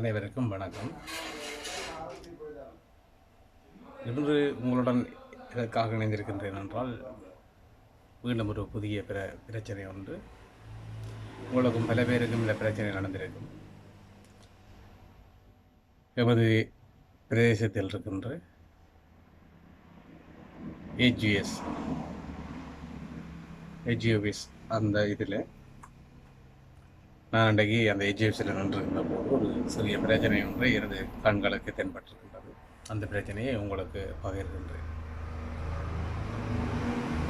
அனைவருக்கும் வணக்கம். இன்று உங்களுடன் இதற்காக இணைந்திருக்கின்றேன் என்றால் மீண்டும் ஒரு புதிய பிர பிரச்சனை ஒன்று. உங்களுக்கும் பல பேருக்கும் இந்த பிரச்சனை நடந்திருக்கும். எமது பிரதேசத்தில் இருக்கின்ற ஏஜிஎஸ் ஏஜிஓபிஎஸ் அந்த இதில் நான் அன்றைக்கு அந்த ஏஜிஎஃப்சியில் நின்றிருக்கிற போது ஒரு சிறிய பிரச்சனை ஒன்று எனது கண்களுக்கு தென்பட்டிருக்கின்றது. அந்த பிரச்சனையை உங்களுக்கு பகிர்கின்றேன்.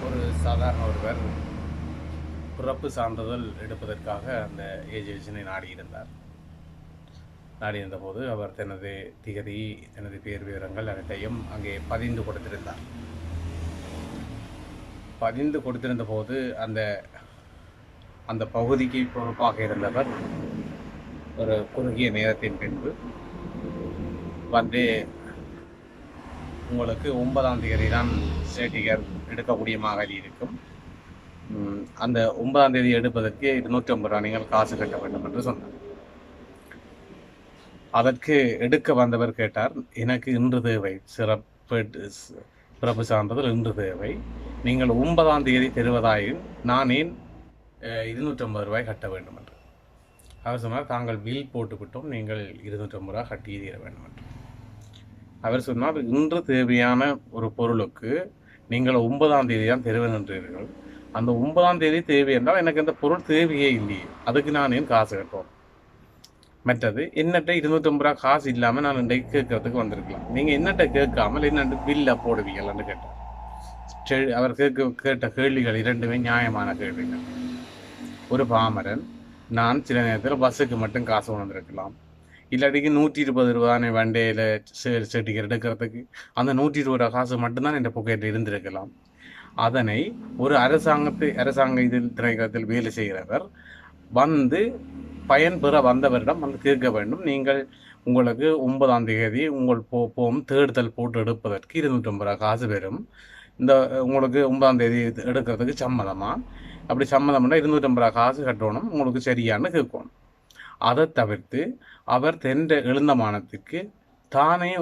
ஒரு சாதாரண ஒருவர் பிறப்பு சான்றிதழ் எடுப்பதற்காக அந்த ஏஜிஎஃப்சினை நாடியிருந்தார். நாடியிருந்தபோது அவர் தனது திகதி தனது பேர் விவரங்கள் அனைத்தையும் அங்கே பதிந்து கொடுத்திருந்தார். பதிந்து கொடுத்திருந்த போது அந்த அந்த பகுதிக்கு பொறுப்பாக இருந்தவர் ஒரு குறுகிய நேரத்தின் பின்பு வந்து உங்களுக்கு ஒன்பதாம் தேதி தான் சேட்டிகர் எடுக்கக்கூடிய மாதிரி இருக்கும் அந்த ஒன்பதாம் தேதி எடுப்பதற்கு இருநூற்றி ஐம்பது ரூபா நீங்கள் காசு கட்ட வேண்டும் என்று சொன்னார். அதற்கு எடுக்க வந்தவர் கேட்டார் எனக்கு இன்று தேவை சிறப்பு பிறப்பு சான்றிதழ் இன்று தேவை. நீங்கள் ஒன்பதாம் தேதி தருவதாயும் நான் ஏன் இருநூற்றம்பது ரூபாய் கட்ட வேண்டும் என்று அவர் சொன்னார் தாங்கள் பில் போட்டுவிட்டோம் நீங்கள் இருநூற்றம்பது ரூபாய் கட்டி தீர வேண்டும் என்று அவர் சொன்னார் இன்று தேவையான ஒரு பொருளுக்கு நீங்கள் ஒன்பதாம் தேதி தான் தருவேன்றீர்கள் அந்த ஒன்பதாம் தேதி தேவை என்றால் எனக்கு இந்த பொருள் தேவையே இல்லையே. அதுக்கு நான் ஏன் காசு கட்டுவோம்? மற்றது என்னட்ட இருநூற்றம்பது ரூபா காசு இல்லாமல் நான் இன்றைக்கு கேட்கறதுக்கு வந்திருக்கலாம். நீங்கள் என்னட்ட கேட்காமல் என்னட்டு பில்லை போடுவீங்களான்னு கேட்டேன் அவர் கேட்க கேட்ட கேள்விகள் இரண்டுமே நியாயமான கேள்விகள். ஒரு பாமரன். நான் சில நேரத்தில் பஸ்ஸுக்கு மட்டும் காசு உணர்ந்துருக்கலாம் இல்லாட்டிக்கு நூற்றி இருபது ரூபானே வண்டியில் செட்டிக்கர் எடுக்கிறதுக்கு அந்த நூற்றி இருபது ரூபா காசு மட்டும்தான் என் பொக்கெட்டில் இருந்திருக்கலாம். அதனை ஒரு அரசாங்கத்தை அரசாங்க இதில் திணைக்களத்தில் வேலை செய்கிறவர் வந்து பயன்பெற வந்தவரிடம் வந்து கேட்க வேண்டும். நீங்கள் உங்களுக்கு ஒன்பதாம் தேதி உங்கள் போ போம் தேடுதல் போட்டு எடுப்பதற்கு இருநூற்றம்பது ரூபா காசு வரும் இந்த உங்களுக்கு ஒன்பதாம் தேதி எடுக்கிறதுக்கு சம்மதமா? அப்படி சம்மதம்னா இருநூற்றம்பது ரூபா காசு கட்டணும் உங்களுக்கு சரியான்னு கேட்கணும். அதை தவிர்த்து அவர் தென்ற எழுந்தமானத்துக்கு தானே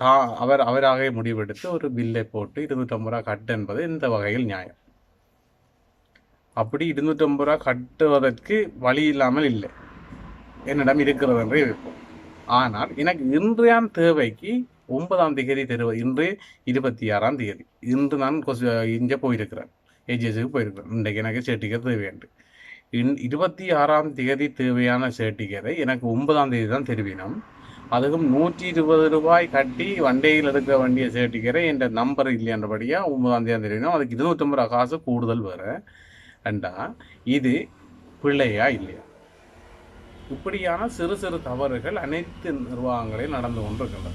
தா அவர் அவராகவே முடிவெடுத்து ஒரு பில்லை போட்டு இருநூற்றம்பது ரூபா கட்டு என்பது இந்த வகையில் நியாயம். அப்படி இருநூற்றம்பது ரூபா கட்டுவதற்கு வழி இல்லாமல் இல்லை. என்னிடம் இருக்கிறது என்று இருப்போம். ஆனால் எனக்கு இன்றையான் தேவைக்கு ஒன்பதாம் தேதி தெரு இன்று இருபத்தி ஆறாம் தேதி. இன்று நான் கொசு இங்கே போயிருக்கிறேன். ஏஜிஎஸ்க்கு போயிருக்கிறேன். இன்றைக்கு எனக்கு சர்டிஃபிகேட் தேவையுண்டு. இன் இருபத்தி ஆறாம் தேதி தேவையான சர்டிஃபிகேட்டை எனக்கு ஒன்பதாம் தேதி தான் தெரிவினம். அதுக்கும் நூற்றி இருபது ரூபாய் கட்டி வண்டியில் எடுக்க வேண்டிய சர்டிஃபிகேட்டை என் நம்பர் இல்லைன்றபடியாக ஒன்பதாம் தேதி தெரிவினோம். அதுக்கு இருநூற்றம்பது ரூபா காசு கூடுதல் வேறு. ரெண்டா இது பிள்ளையா இல்லையா? இப்படியான சிறு சிறு தவறுகள் அனைத்து நிர்வாகங்களையும் நடந்து கொண்டிருக்கின்றன.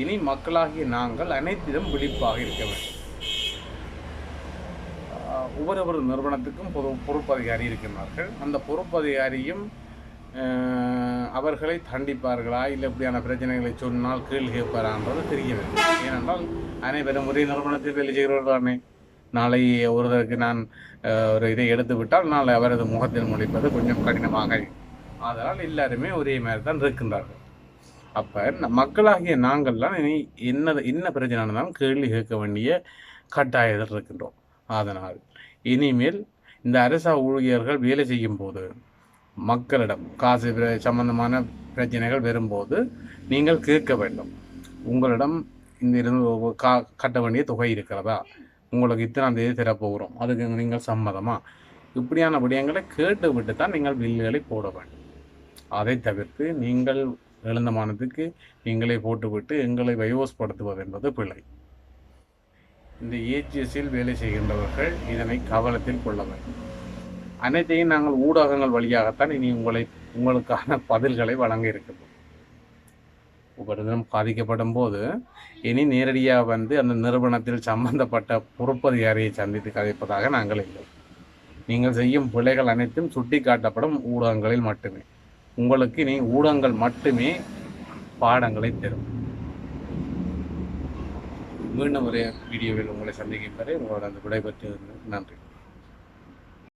இனி மக்களாகிய நாங்கள் அனைத்திலும் விழிப்பாக இருக்க வேண்டும். ஒவ்வொரு நிறுவனத்துக்கும் பொது பொறுப்பதிகாரி இருக்கின்றார்கள். அந்த பொறுப்பதிகாரியும் அவர்களை தண்டிப்பார்களா? இல்லை இப்படியான பிரச்சனைகளை சொன்னால் கேள்வி கேட்பாரான்றது தெரியவில்லை. ஏனென்றால் அனைவரும் ஒரே நிறுவனத்தில் வேலை செய்கிறவர்கள் தானே. நாளை ஒருவருக்கு நான் ஒரு இதை எடுத்து விட்டால் நாளை அவரது முகத்தில் முடிப்பது கொஞ்சம் கடினமாக ஆதலால் எல்லாருமே ஒரே மாதிரி தான் இருக்கின்றார்கள். அப்போ மக்களாகிய நாங்கள்லாம் இனி என்ன என்ன பிரச்சனை கேள்வி கேட்க வேண்டிய கட்டாயத்தில் இருக்கின்றோம். அதனால் இனிமேல் இந்த அரச ஊழியர்கள் வேலை செய்யும் போது மக்களிடம் காசு பிர- சம்பந்தமான பிரச்சனைகள் வரும்போது நீங்கள் கேட்க வேண்டும். உங்களிடம் இந்த இருந்து கா கட்ட வேண்டிய தொகை இருக்கிறதா? உங்களுக்கு இத்தனாம் தேதி தரப்போகிறோம் அதுக்கு நீங்கள் சம்மதமா? இப்படியான விடயங்களை கேட்டு விட்டு தான் நீங்கள் பில்லுகளை போட வேண்டும். அதை தவிர்த்து நீங்கள் எழுந்தமானதுக்கு நீங்களே போட்டுவிட்டு எங்களை வயோஸ்படுத்துவது என்பது பிழை. இந்த ஏஜிஎஸில் வேலை செய்கின்றவர்கள் இதனை கவனத்தில் கொள்ள வேண்டும். அனைத்தையும் நாங்கள் ஊடகங்கள் வழியாகத்தான் இனி உங்களை உங்களுக்கான பதில்களை வழங்க இருக்கிறோம் ஒவ்வொரு தினம் பாதிக்கப்படும் போது இனி நேரடியாக வந்து அந்த நிறுவனத்தில் சம்பந்தப்பட்ட பொறுப்பதிகாரியை சந்தித்து கதைப்பதாக நாங்கள் இல்லை. நீங்கள் செய்யும் பிழைகள் அனைத்தும் சுட்டி காட்டப்படும் ஊடகங்களில் மட்டுமே. உங்களுக்கு இனி ஊடகங்கள் மட்டுமே பாடங்களை தரும். மீண்டும் ஒரு வீடியோவில் உங்களை சந்திக்கும் வரை உங்களோட விடைபெற்று நன்றி.